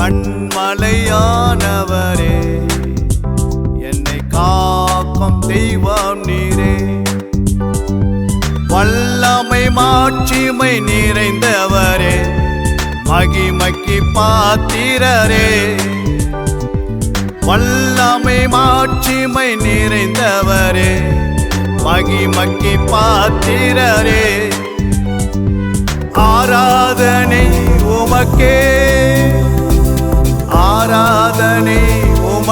கண்மலையானவரே. என்னை காக்கும் தெய்வம் நீரே. வல்லமை மாட்சிமை நிறைந்தவரே. மகிமைக்கு பாத்திரரே. வல்லமை மாட்சிமை நிறைந்தவரே. மகிமைக்கு பாத்திரரே. ஆராதனை உமக்கே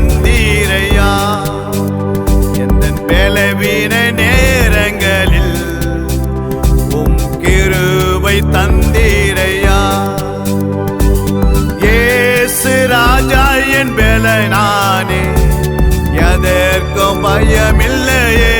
தந்தீரையா? எந்த பலவீன நேரங்களில் உம் கிருவை தந்தீரையா? ஏசு ராஜா என் பலனானே எதற்கும் பயமில்லையே.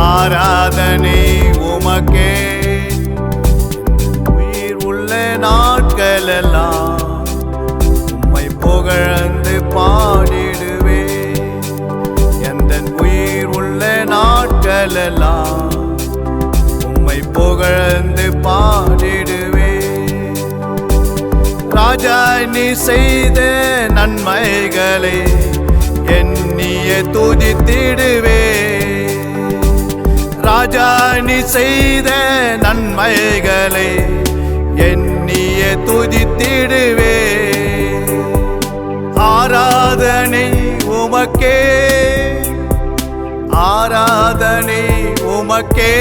ஆராதனை உமக்கே. உயிர் உள்ள நாட்களெல்லாம் உம்மை புகழ்ந்து பாடிடுவே எந்த உயிர் உள்ள நாட்களெல்லாம் உம்மை புகழ்ந்து பாடிடுவே ராஜா நீ செய்த நன்மைகளை எண்ணிய துதித்திடுவே செய்த நன்மைகளை எண்ணிய துதித்திடுவே. ஆராதனை உமக்கே ஆராதனை உமக்கே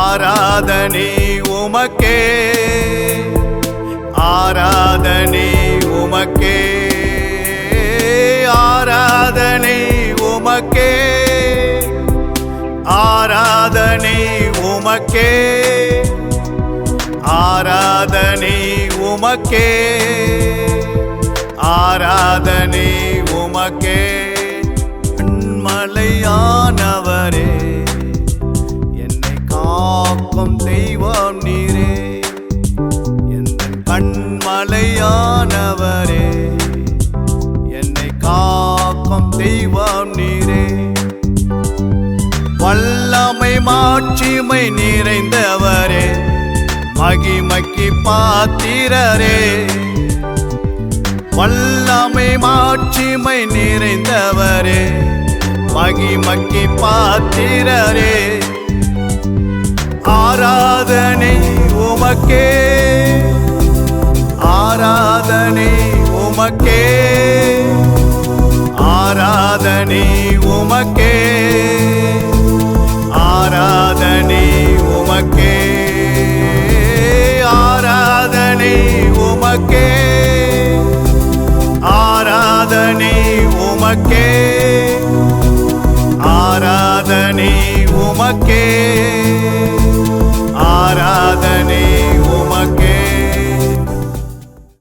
ஆராதனை உமக்கே ஆராதனை உமக்கே. உமக்கே. ஆராதனை உமக்கே. ஆராதனை உமக்கே. மலையானவரே மாட்சிமை நிறைந்தவரே மகிமைக்கு பாத்திரரே. வல்லமை மாட்சிமை நிறைந்தவரே மகிமைக்கு பாத்திரரே. ஆராதனை உமக்கே ஆராதனை உமக்கே ஆராதனை உமக்கே. again.